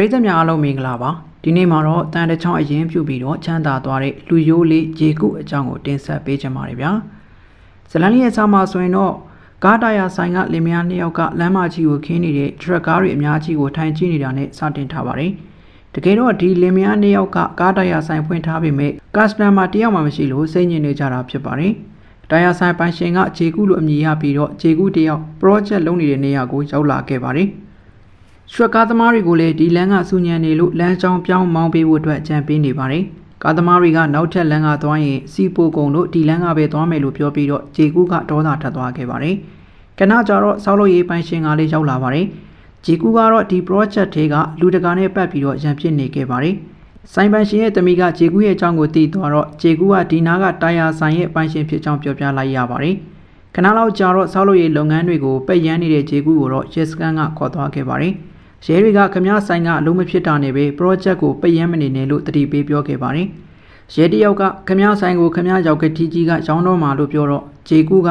ပရိသတ်များအားလုံးမင်္ဂလာပါဒီနေ့မှာတော့တန်တချောင်းအရင်ပြုပြီးတော့ချမ်းသာသွားတဲ့လူရိုးလေးရေကုအကြောင်းကိုတင်ဆက်ပေးချင်ပါတယ်ဗျာဇလန်လေးရဲ့စာမှာဆိုရင်တော့ကားတာယာဆိုင်ကလင်မယားနှစ်ယောက်ကလမ်းမကြီးကိုခင်းနေတဲ့ထရက်ကားတွေအများကြီးကိုထိုင်ကြည့်နေတာနဲ့စတင်ထားပါတယ်တကယ်တော့ဒီလင်မယားနှစ်ယောက်ကကားတာယာဆိုင်ဖွင့်ထားပေမဲ့ကစတမာတယောက်မှမရှိလို့စိတ်ညစ်နေကြတာဖြစ်ပါတယ်တာယာဆိုင်ပိုင်ရှင်ကခြေကုလိုအမည်ရပြီးတော့ခြေကုတယောက် project လုပ်နေတဲ့နေရာကိုရောက်လာခဲ့ပါတယ် ရွှက်ကားသမားတွေကိုလည်းဒီလမ်းကစူညံနေလို့လမ်းကြောင်းပြောင်းမောင်းပေးဖို့အတွက်ကြံပေးနေပါတယ်ကားသမားတွေကနောက်ထပ်လမ်းကသွားရင်စီပိုကုံတို့ဒီလမ်းကပဲသွားမယ်လို့ပြောပြီးတော့ခြေကုကဒေါသထပ်သွားခဲ့ပါတယ်ကနကြတော့စောက်လို့ရေးပိုင်ရှင်ကလေးရောက်လာပါတယ်ဂျီကူကတော့ဒီ project တွေကလူတကာနဲ့ပတ်ပြီးတော့ရန်ဖြစ်နေခဲ့ပါတယ်။ဆိုင်ပိုင်ရှင်ရဲ့တမိကဂျီကူရဲ့အကြောင်းကိုသိသွားတော့ဂျီကူကဒီနားကတာယာဆိုင်ရဲ့ပိုင်ရှင်ဖြစ်ကြောင်းပြောပြလိုက်ရပါတယ်။ခဏလောက်ကြာတော့ဆောက်လုပ်ရေးလုပ်ငန်းတွေကိုပိတ်ရမ်းနေတဲ့ဂျီကူကိုတော့ရဲစခန်းကခေါ်သွားခဲ့ပါတယ်။ ရဲတွေကခမားဆိုင်ကအလုံးမဖြစ်တာနဲ့ပဲ project ကိုပိတ်ရမ်းမနေနဲ့လို့တတိပေးပြောခဲ့ပါတယ်။ရဲတယောက်ကခမားဆိုင်ကိုခမားရောက်ကတီကြီးကရောင်းတော့မှာလို့ပြောတော့ဂျီကူက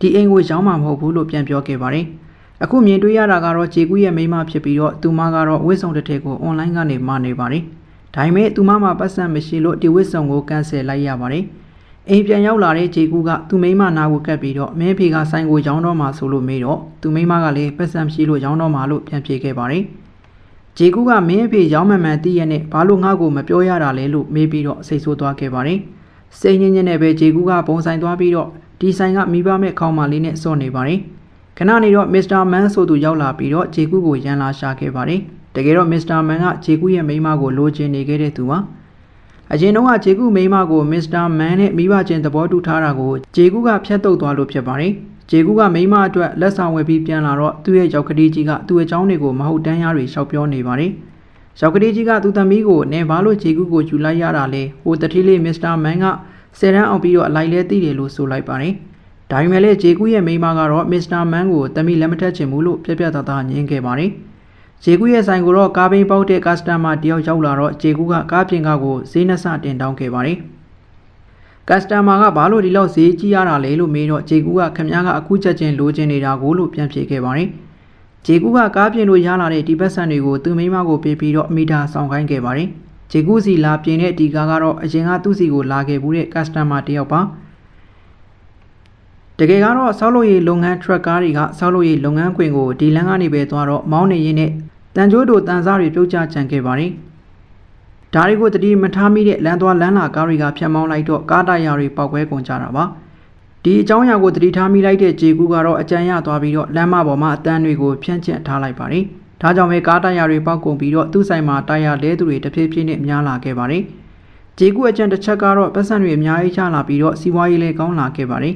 ဒီအိမ်ကိုရောင်းမှာမဟုတ်ဘူးလို့ပြန်ပြောခဲ့ပါတယ်။အခုမြင်တွေ့ရတာကတော့ဂျေကူးရဲ့မိန်းမဖြစ်ပြီးတော့သူမကတော့ဝစ်စုံတစ်ထည်ကိုအွန်လိုင်းကနေမှာနေပါတယ်။ဒါပေမဲ့သူမမှာပတ်စံမရှိလို့ဒီဝစ်စုံကိုကန်ဆယ်လိုက်ရပါတယ်။ အိမ်ပြန်ရောက်လာတဲ့ဂျေကူးကသူမိန်းမနာကိုကပ်ပြီးတော့မင်းဖေကဆိုင်ကိုရောင်းတော့မှာဆိုလို့မေးတော့သူမိန်းမကလည်းပတ်စံမရှိလို့ရောင်းတော့မှာလို့ပြန်ဖြေခဲ့ပါတယ်။ဂျေကူးကမင်းဖေရောင်းမှန်မှန်သိရနဲ့ဘာလို့ငါ့ကိုမပြောရတာလဲလို့မေးပြီးတော့စိတ်ဆိုးသွားခဲ့ပါတယ်။စိတ်ညစ်ညစ်နဲ့ပဲဂျေကူးကပုံဆိုင်သွားပြီးတော့ဒီဆိုင်ကမိဘမဲ့ခေါင်းမလေးနဲ့စော့နေပါတယ်။ခဏနေတော့မစ္စတာမန်ဆိုသူရောက်လာပြီးတော့ဂျေကုကိုရန်လာရှာခဲ့ပါတယ်။တကယ်တော့မစ္စတာမန်ကဂျေကုရဲ့မိန်းမကိုလိုချင်နေခဲ့တဲ့သူပါ။ အရင်တုန်းကဂျေကုမိန်းမကိုမစ္စတာမန်နဲ့မိဘချင်းသဘောတူထားတာကိုဂျေကုကဖျက်တုတ်သွားလို့ဖြစ်ပါတယ်။ဂျေကုကမိန်းမအတွက်လက်ဆောင်ဝယ်ပြီးပြန်လာတော့သူ့ရဲ့ရောက်ကလေးကြီးကသူ့အကြောင်းတွေကိုမဟုတ်တမ်းရတွေရှောက်ပြောနေပါတယ်။ရောက်ကလေးကြီးကသူ့သမီးကိုနေဘာလို့ဂျေကုကိုယူလိုက်ရတာလဲ။ဟိုတတိလေးမစ္စတာမန်ကဆယ်တန်းအောင်ပြီးတော့အလိုက်လဲသိတယ်လို့ဆိုလိုက်ပါတယ်။ဒါပေမဲ့လည်းဂျေကူရဲ့မိန်းမကတော့မစ္စတာမန်ကိုတမီလက်မထက်ချင်ဘူးလို့ပြက်ပြက်သားသားညင်းခဲ့ပါတယ်။ ဂျေကူရဲ့ဆိုင်ကိုတော့ကားဘိန်းပေါက်တဲ့ကစတမာတယောက်ရောက်လာတော့ဂျေကူကကားပြင်ကားကိုဈေးနှစတင်တောင်းခဲ့ပါတယ်။ကစတမာကဘာလို့ဒီလောက်ဈေးကြီးရတာလဲလို့မေးတော့ဂျေကူကခမ ्या ကအခုချက်ချင်းလိုချင်နေတာကိုလို့ပြန်ဖြေခဲ့ပါတယ်။ဂျေကူကကားပြင်လို့ရလာတဲ့ဒီပတ်စံတွေကိုသူ့မိန်းမကိုပေးပြီးတော့မီတာဆောင်ခိုင်းခဲ့ပါတယ်။ဂျေကူစီလာပြင်တဲ့ဒီကားကတော့အရင်ကသူ့စီကိုလာခဲ့ဘူးတဲ့ကစတမာတယောက်ပါ။တကယ်ကတော့ဆောက်လုပ်ရေးလုပ်ငန်းထရက်ကားတွေကဆောက်လုပ်ရေးလုပ်ငန်းခွင်ကိုဒီလမ်းကနေပဲသွားတော့မောင်းနေရင်းနဲ့ တန်ကြိုးတို့တန်စားတွေပြုတ်ကျကြံခဲ့ပါတယ်။ဒါတွေကိုတတိမထားမိတဲ့လမ်းသွားလမ်းလာကားတွေကဖြတ်မောင်းလိုက်တော့ကားတာယာတွေပောက်ကွဲကုန်ကြတာပါ။ဒီအကြောင်းအရာကိုတတိထားမိလိုက်တဲ့ဂျေကူကတော့အကြံရသွားပြီးတော့လမ်းမပေါ်မှာအတန်းတွေကိုဖြန့်ကျက်ထားလိုက်ပါတယ်။ဒါကြောင့်ပဲကားတာယာတွေပောက်ကုန်ပြီးတော့သူ့ဆိုင်မှာတာယာလဲသူတွေတဖြည်းဖြည်းနဲ့များလာခဲ့ပါတယ်။ဂျေကူအကြံတစ်ချက်ကတော့ပတ်စံတွေအများကြီးချလာပြီးတော့စီးပွားရေးလည်းကောင်းလာခဲ့ပါတယ်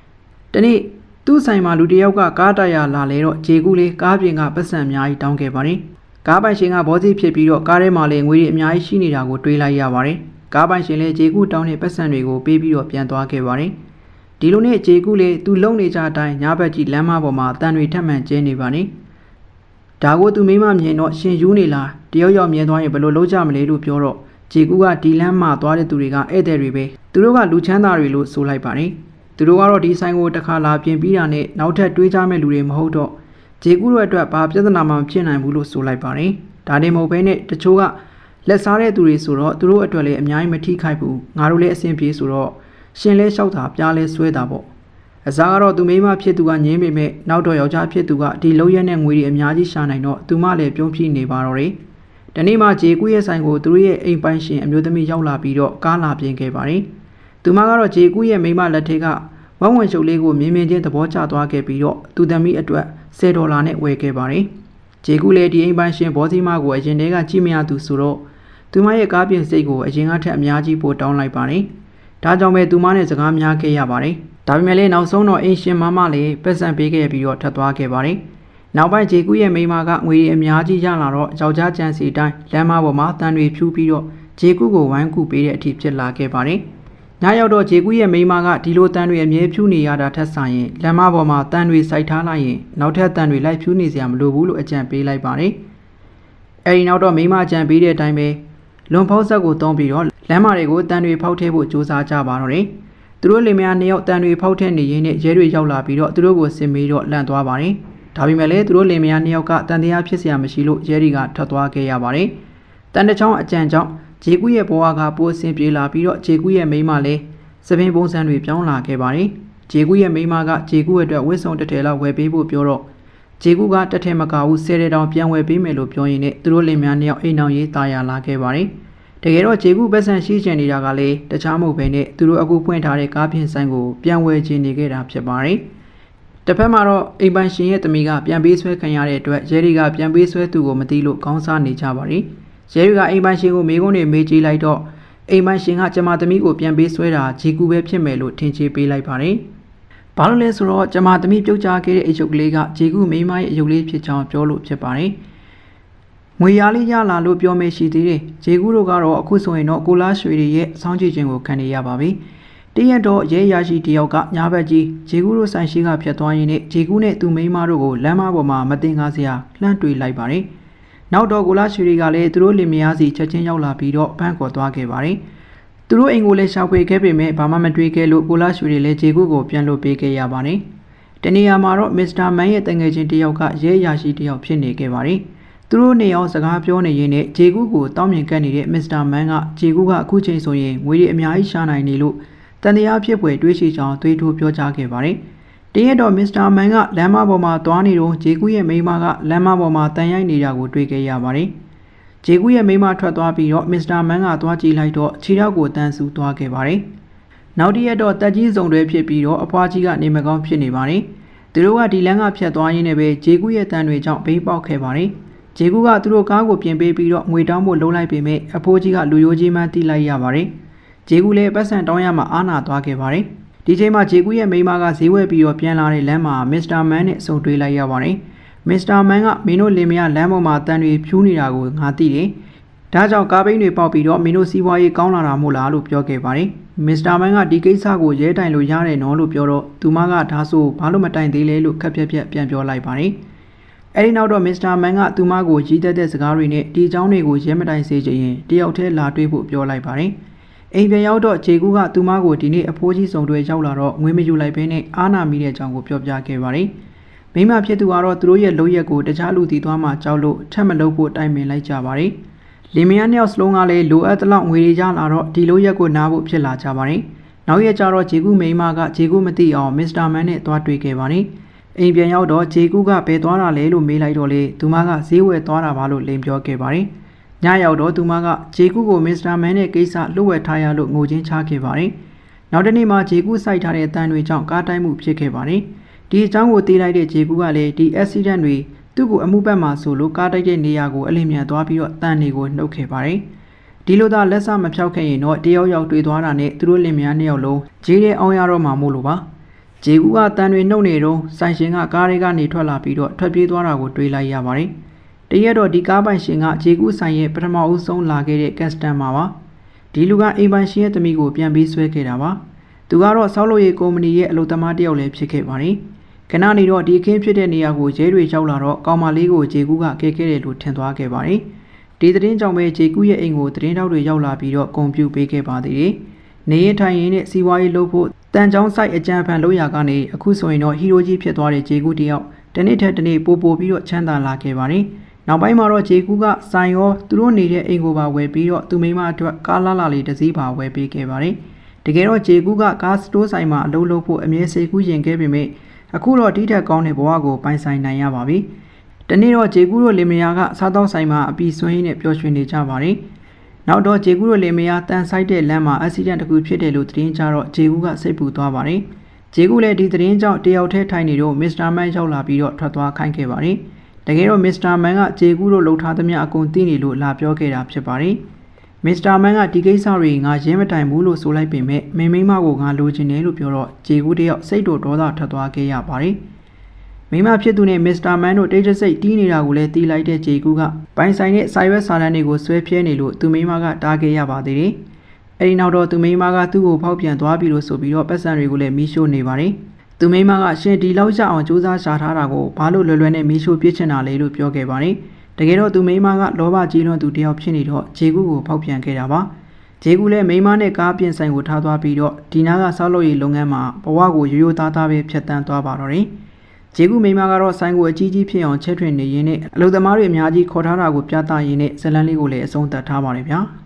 ။တနေ့ သူ့ဆိုင်မှာလူတစ်ယောက်ကကားတရာလာလဲတော့ဂျေကူးလေးကားပြင်ကပတ်စံအများကြီးတောင်းခဲ့ပါတယ်။ကားပိုင်ရှင်ကဘောစီဖြစ်ပြီးတော့ကားထဲမှာလည်းငွေတွေအများကြီးရှိနေတာကိုတွေးလိုက်ရပါတယ်။ကားပိုင်ရှင်လည်းဂျေကူးတောင်းတဲ့ပတ်စံတွေကိုပေးပြီးတော့ပြန်သွားခဲ့ပါတယ်။ဒီလိုနဲ့ဂျေကူးလေးသူလုံနေကြအတိုင်းညာဘက်ကြီးလမ်းမပေါ်မှာအတန်တွေထပ်မံကျင်းနေပါနေ။ဒါကိုသူမိမမြင်တော့ရှင်ယူနေလားတယောက်ယောက်မြင်သွားရင်ဘယ်လိုလုပ်ကြမလဲလို့ပြောတော့ဂျေကူးကဒီလမ်းမှာသွားတဲ့သူတွေကဧည့်သည်တွေပဲသူတို့ကလူချမ်းသာတွေလို့ဆိုလိုက်ပါတယ်။ သူတို့ကတော့ဒီဆိုင်ကိုတစ်ခါလာပြင်ပြီးတာနဲ့နောက်ထပ်တွေးကြမဲ့လူတွေမဟုတ်တော့ဂျေကူတို့အတွက်ဘာပြဿနာမှမဖြစ်နိုင်ဘူးလို့ဆိုလိုက်ပါတယ်။ဒါတင်မဟုတ်ဘဲနဲ့တချို့ကလက်စားတဲ့သူတွေဆိုတော့သူတို့အတွက်လည်းအများကြီးမထိခိုက်ဘူး။ငါတို့လည်းအဆင်ပြေဆိုတော့ရှင်လဲလျှောက်တာပြားလဲဆွဲတာပေါ့။အစားကတော့သူမိမဖြစ်သူကညင်းပေမဲ့နောက်တော့ယောက်ျားဖြစ်သူကဒီလုံးရက်နဲ့ငွေတွေအများကြီးရှာနိုင်တော့သူမလည်းပြုံးပြနေပါတော့တယ်။ဒီနေ့မှဂျေကူရဲ့ဆိုင်ကိုသူတို့ရဲ့အိမ်ပိုင်ရှင်အမျိုးသမီးရောက်လာပြီးတော့ကားလာပြင်ခဲ့ပါတယ်။ သူမကတော့ဂျေကူရဲ့မိမလက်ထက်ကဝမ်ဝင်ရှုပ်လေးကိုမြင်မြင်ချင်းသဘောကျသွားခဲ့ပြီးတော့သူသမီးအတွက်10ဒေါ်လာနဲ့ဝယ်ခဲ့ပါတယ်။ဂျေကူလည်းဒီအိမ်ပိုင်ရှင်ဘောစီမာကိုအရင်တည်းကကြည့်မရသူဆိုတော့သူမရဲ့ကားပြင်စိတ်ကိုအရင်ကထက်အများကြီးပိုတောင်းလိုက်ပါတယ်။ဒါကြောင့်ပဲသူမနဲ့စကားများခဲ့ရပါတယ်။ဒါပေမဲ့လည်းနောက်ဆုံးတော့အိမ်ရှင်မမလည်းပတ်စံပေးခဲ့ပြီးတော့ထပ်သွားခဲ့ပါတယ်။နောက်ပိုင်းဂျေကူရဲ့မိန်းမကငွေတွေအများကြီးရလာတော့ယောက်ျားကြံစီတိုင်းလမ်းမပေါ်မှာတန်တွေဖြူပြီးတော့ဂျေကူကိုဝိုင်းကူပေးတဲ့အထိဖြစ်လာခဲ့ပါတယ်။ ညရောက်တော့ဂျေကူးရဲ့မိန်းမကဒီလိုတန်တွေအမြဲဖြူနေရတာထက်ဆိုင်ရင်လမ်းမပေါ်မှာတန်တွေစိုက်ထားလိုက်ရင်နောက်ထပ်တန်တွေလိုက်ဖြူနေစရာမလိုဘူးလို့အကြံပေးလိုက်ပါတယ်။အဲဒီနောက်တော့မိန်းမအကြံပေးတဲ့အတိုင်းပဲလွန်ဖောက်ဆက်ကိုတုံးပြီးတော့လမ်းမတွေကိုတန်တွေဖောက်ထည့်ဖို့ကြိုးစားကြပါတော့တယ်။သူတို့လင်မယားနှစ်ယောက်တန်တွေဖောက်ထည့်နေရင်းနဲ့ရဲတွေရောက်လာပြီးတော့သူတို့ကိုဆင်မေးတော့လန့်သွားပါတယ်။ဒါပေမဲ့လည်းသူတို့လင်မယားနှစ်ယောက်ကတန်တရားဖြစ်စရာမရှိလို့ရဲတွေကထွက်သွားခဲ့ရပါတယ်။တန်တချောင်းအကြံကြောင့် ဂျေကူရဲ့ဘဝကပိုအဆင်ပြေလာပြီးတော့ဂျေကူရဲ့မိန်းမလည်းသပင်ပုံစံတွေပြောင်းလာခဲ့ပါတယ်ဂျေကူရဲ့မိန်းမကဂျေကူအတွက်ဝစ်စုံတစ်ထည်လောက်ဝယ်ပေးဖို့ပြောတော့ဂျေကူကတစ်ထည်မကဘူးဆယ်ထည်တောင်ပြန်ဝယ်ပေးမယ်လို့ပြောရင်းနဲ့သူတို့လင်မယားနှစ်ယောက်အိမ်အောင်ရေးတာယာလာခဲ့ပါတယ်တကယ်တော့ဂျေကူပတ်စံရှိချင်နေတာကလည်းတခြားမဟုတ်ဘဲနဲ့သူတို့အခုဖွင့်ထားတဲ့ကားပြင်ဆိုင်ကိုပြန်ဝယ်ချင်နေခဲ့တာဖြစ်ပါတယ်တစ်ဖက်မှာတော့အိမ်ပိုင်ရှင်ရဲ့တမီကပြန်ပေးဆွဲခံရတဲ့အတွက်ရဲတွေကပြန်ပေးဆွဲသူကိုမသိလို့ခေါင်းစားနေကြပါတယ် ရဲတွေကအိမ်ပိုင်ရှင်ကိုမေးခွန်းတွေမေးကြည့်လိုက်တော့အိမ်ပိုင်ရှင်ကကျမသမီးကိုပြန်ပေးဆွဲတာဂျေကူပဲဖြစ်မယ်လို့ထင်ချေပေးလိုက်ပါတယ်။ဘာလို့လဲဆိုတော့ကျမသမီးပြုတ်ကြခဲ့တဲ့အယုတ်ကလေးကဂျေကူမိန်းမရဲ့အယုတ်လေးဖြစ်ကြောင်းပြောလို့ဖြစ်ပါတယ်။ငွေရလေးရလာလို့ပြောမေးရှိသေးတယ်။ဂျေကူတို့ကတော့အခုဆိုရင်တော့ကိုလာရွှေတွေရဲ့စောင်းကြည့်ခြင်းကိုခံနေရပါပြီ။တရက်တော့ရဲရရှိတယောက်ကညာဘက်ကြီးဂျေကူတို့ဆိုင်ရှိကဖြတ်သွားရင်းနဲ့ဂျေကူနဲ့သူမိန်းမတို့ကိုလမ်းမပေါ်မှာမတင်ကားစရာလှမ်းတွေ့လိုက်ပါတယ်။ နောက်တော့ကိုလာရွှေတွေကလည်းသူတို့လင်မယားစီချက်ချင်းရောက်လာပြီးတော့ဘန်းခေါ်သွားခဲ့ပါတယ်။သူတို့အိမ်ကိုလည်းရှာဖွေခဲ့ပေမဲ့ဘာမှမတွေ့ခဲ့လို့ကိုလာရွှေတွေလည်းဂျေကူကိုပြန်လွတ်ပေးခဲ့ရပါတယ်။တနေရာမှာတော့မစ္စတာမန်ရဲ့တငယ်ချင်းတယောက်ကရဲရရှိတယောက်ဖြစ်နေခဲ့ပါတယ်။သူတို့နေအောင်စကားပြောနေရင်းနဲ့ဂျေကူကိုတောင်းမြင်ကပ်နေတဲ့မစ္စတာမန်ကဂျေကူကအခုချိန်ဆိုရင်ငွေတွေအများကြီးရှာနိုင်နေလို့တန်တရားဖြစ်ပွေတွေးရှိကြောင်းတွေးထိုးပြောကြားခဲ့ပါတယ်။ တရက်တော့မစ္စတာမန်ကလမ်းမပေါ်မှာသွားနေတော့ဂျေကူရဲ့မိန်းမကလမ်းမပေါ်မှာတန်ရိုက်နေတာကိုတွေ့ခဲ့ရပါတယ်။ဂျေကူရဲ့မိန်းမထွက်သွားပြီးတော့မစ္စတာမန်ကသွားကြည့်လိုက်တော့ခြေထောက်ကိုတန်းဆူသွားခဲ့ပါတယ်။နောက်တစ်ရက်တော့တက်ကြီးစုံတွေဖြစ်ပြီးတော့အဖွားကြီးကနေမကောင်းဖြစ်နေပါတယ်။သူတို့ကဒီလမ်းကဖြတ်သွားရင်းနဲ့ပဲဂျေကူရဲ့တန်တွေကြောင့်ဘိန်းပေါက်ခဲ့ပါတယ်။ဂျေကူကသူတို့ကားကိုပြင်ပေးပြီးတော့ငွေတောင်းဖို့လုံးလိုက်ပေမဲ့အဖိုးကြီးကလူရိုးကြီးမှန်းတိလိုက်ရပါတယ်။ဂျေကူလည်းပတ်စံတောင်းရမှအာနာသွားခဲ့ပါတယ်။ ဒီချိန်မှာဂျေကူရဲ့မိန်းမကဈေးဝယ်ပြီးတော့ပြန်လာတဲ့လမ်းမှာမစ္စတာမန်နဲ့ဆုံတွေ့လိုက်ရပါတယ်။မစ္စတာမန်ကမင်းတို့လင်မယားလမ်းပေါ်မှာတန်တွေဖြူးနေတာကိုငါသိတယ်။ဒါကြောင့်ကားဘိန်းတွေပေါက်ပြီးတော့မင်းတို့စီးပွားရေးကောင်းလာတာမို့လားလို့ပြောခဲ့ပါတယ်။မစ္စတာမန်ကဒီကိစ္စကိုရဲတိုင်လို့ရတယ်နော်လို့ပြောတော့သူမကဒါဆိုဘာလို့မတိုင်သေးလဲလို့ခက်ပြက်ပြက်ပြန်ပြောလိုက်ပါတယ်။အဲဒီနောက်တော့မစ္စတာမန်ကသူမကိုကြီးတက်တဲ့စကားတွေနဲ့ဒီအကြောင်းတွေကိုရဲမတိုင်စေချင်ရင်တယောက်တည်းလာတွေ့ဖို့ပြောလိုက်ပါတယ်။ အိမ်ပြန်ရောက်တော့ဂျေကူကသူမကိုဒီနေ့အဖိုးကြီးဆောင်တွေရောက်လာတော့ငွေမယူလိုက်ဘဲနဲ့အာနာမိတဲ့အကြောင်းကိုပြောပြခဲ့ပါတယ်။မိမဖြစ်သူကတော့သူတို့ရဲ့လုပ်ရက်ကိုတခြားလူတီသွားမှကြောက်လို့ထပ်မလုပ်ဖို့တိုင်ပင်လိုက်ကြပါတယ်။လင်မယားနှစ်ယောက်စလုံးကလည်းလိုအပ်သလောက်ငွေတွေရလာတော့ဒီလုပ်ရက်ကိုနားဖို့ဖြစ်လာကြပါတယ်။နောက်ရက်ကျတော့ဂျေကူမိမကဂျေကူမသိအောင်မစ္စတာမန်နဲ့သွားတွေ့ခဲ့ပါတယ်။အိမ်ပြန်ရောက်တော့ဂျေကူကဘယ်သွားတာလဲလို့မေးလိုက်တော့လေသူမကဈေးဝယ်သွားတာပါလို့လိန်ပြောခဲ့ပါတယ်။ ညရောက်တော့သူမကဂျေကူကိုမစ္စတာမန်နဲ့ကိစ္စလှုပ်ဝက်ထားရလို့ငိုချင်းချခဲ့ပါတယ်။နောက်တစ်နေ့မှဂျေကူစိုက်ထားတဲ့တန်တွေကြောင့်ကားတိုင်းမှုဖြစ်ခဲ့ပါတယ်။ဒီအကြောင်းကိုသိလိုက်တဲ့ဂျေကူကလည်းဒီ accident တွေသူ့ကိုအမှုပတ်မှာဆိုလို့ကားတိုက်တဲ့နေရာကိုအလင်းမြန်သွားပြီးတော့တန်တွေကိုနှုတ်ခဲ့ပါတယ်။ဒီလိုသာလက်စမဖြောက်ခဲ့ရင်တော့တယောက်ယောက်တွေ့သွားတာနဲ့သူတို့လင်မယားနှစ်ယောက်လုံးဂျေးတဲ့အောင်ရတော့မှာမို့လို့ပါ။ဂျေကူကတန်တွေနှုတ်နေတော့ဆိုင်ရှင်ကကားတွေကနေထွက်လာပြီးတော့ထွက်ပြေးသွားတာကိုတွေ့လိုက်ရပါတယ်။ တရက်တော့ဒီကားပိုင်ရှင်ကဂျေကူဆိုင်ရဲ့ပထမဦးဆုံးလာခဲ့တဲ့ကက်စတန်မှာပါ။ဒီလူကအိမ်ပိုင်ရှင်ရဲ့သမီးကိုပြန်ပြီးဆွဲခဲ့တာပါ။သူကတော့ဆောက်လုပ်ရေးကုမ္ပဏီရဲ့အလုပ်သမားတစ်ယောက်လည်းဖြစ်ခဲ့ပါတယ်။ခဏနေတော့ဒီအခင်းဖြစ်တဲ့နေရာကိုရဲတွေရောက်လာတော့ကောင်မလေးကိုဂျေကူကကဲခဲ့တယ်လို့ထင်သွားခဲ့ပါတယ်။ဒီသတင်းကြောင့်ပဲဂျေကူရဲ့အိမ်ကိုသတင်းတောက်တွေရောက်လာပြီးတော့ဂုံပြူပေးခဲ့ပါသေးတယ်။နေရထိုင်ရင်းနဲ့စီးပွားရေးလုပ်ဖို့တန်ချောင်းဆိုင်အကြံဖန်လုပ်ရာကနေအခုဆိုရင်တော့ဟီရိုကြီးဖြစ်သွားတဲ့ဂျေကူတယောက်တနေ့ထက်တနေ့ပိုပိုပြီးတော့ချမ်းသာလာခဲ့ပါတယ်။ နောက်ပိုင်းမှာတော့ဂျေကူကဆိုင်ရောသူတို့နေတဲ့အိမ်ကိုပါဝယ်ပြီးတော့သူမိမအတွက်ကားလာလာလေးတစ်စီးပါဝယ်ပေးခဲ့ပါတယ်။တကယ်တော့ဂျေကူကကားစတိုးဆိုင်မှာအလုပ်လုပ်ဖို့အမြဲစိတ်ကူးရင်ခဲ့ပေမဲ့အခုတော့တိထက်ကောင်းတဲ့ဘဝကိုပိုင်ဆိုင်နိုင်ရပါပြီ။တနေ့တော့ဂျေကူတို့လင်မယားကစားသောက်ဆိုင်မှာအပီဆွင်းနဲ့ပျော်ရွှင်နေကြပါတယ်။နောက်တော့ဂျေကူတို့လင်မယားတန်ဆိုင်တဲ့လမ်းမှာအက်ဆီဒန့်တစ်ခုဖြစ်တယ်လို့သတင်းကြတော့ဂျေကူကစိတ်ပူသွားပါတယ်။ဂျေကူလည်းဒီသတင်းကြောင့်တယောက်တည်းထိုင်နေတော့မစ္စတာမန်ရောက်လာပြီးတော့ထွက်သွားခိုင်းခဲ့ပါတယ်။ တကယ်တော့မစ္စတာမန်ကဂျေကူတို့လှုပ်ထားသမျှအကုန်သိနေလို့လာပြောခဲ့တာဖြစ်ပါတယ်။မစ္စတာမန်ကဒီကိစ္စတွေငါရင်းမတိုင်ဘူးလို့ဆိုလိုက်ပေမဲ့မိမိမကိုငါလိုချင်တယ်လို့ပြောတော့ဂျေကူတယောက်စိတ်တော်ဒေါသထွက်သွားခဲ့ရပါတယ်။မိမဖြစ်သူနဲ့မစ္စတာမန်တို့တိတ်တဆိတ်တီးနေတာကိုလည်းတီးလိုက်တဲ့ဂျေကူကပိုင်ဆိုင်တဲ့စာရွက်စာတမ်းတွေကိုဆွဲဖြဲနေလို့သူမိမကတားခဲ့ရပါသေးတယ်။အဲဒီနောက်တော့သူမိမကသူ့ကိုဖောက်ပြန်သွားပြီလို့ဆိုပြီးတော့ပတ်စံတွေကိုလည်းမီးရှို့နေပါတယ်။ သူမိမကရှင်ဒီလောက်ရအောင်စူးစမ်းရှာထားတာကိုဘာလို့လွယ်လွယ်နဲ့မီးရှို့ပြစ်ချင်တာလဲလို့ပြောခဲ့ပါတယ်။တကယ်တော့သူမိမကလောဘကြီးလွန်းသူတယောက်ဖြစ်နေတော့ဂျေကူကိုဖောက်ပြန်ခဲ့တာပါ။ဂျေကူလည်းမိမနဲ့ကားပြင်ဆိုင်ကိုထားသွားပြီးတော့ဒီနာကဆောက်လုပ်ရေးလုပ်ငန်းမှာဘဝကိုရိုးရိုးသားသားပဲဖြတ်တန်းသွားပါတော့တယ်။ဂျေကုမိန်းမကတော့ဆိုင်ကိုအကြီးကြီးဖြစ်အောင်ချဲ့ထွင်နေရင်းနဲ့အလုပ်သမားတွေအများကြီးခေါ်ထားတာကိုပြသရင်းနဲ့ဇတ်လန်းလေးကိုလည်းအဆုံးသတ်ထားပါတယ်ဗျာ။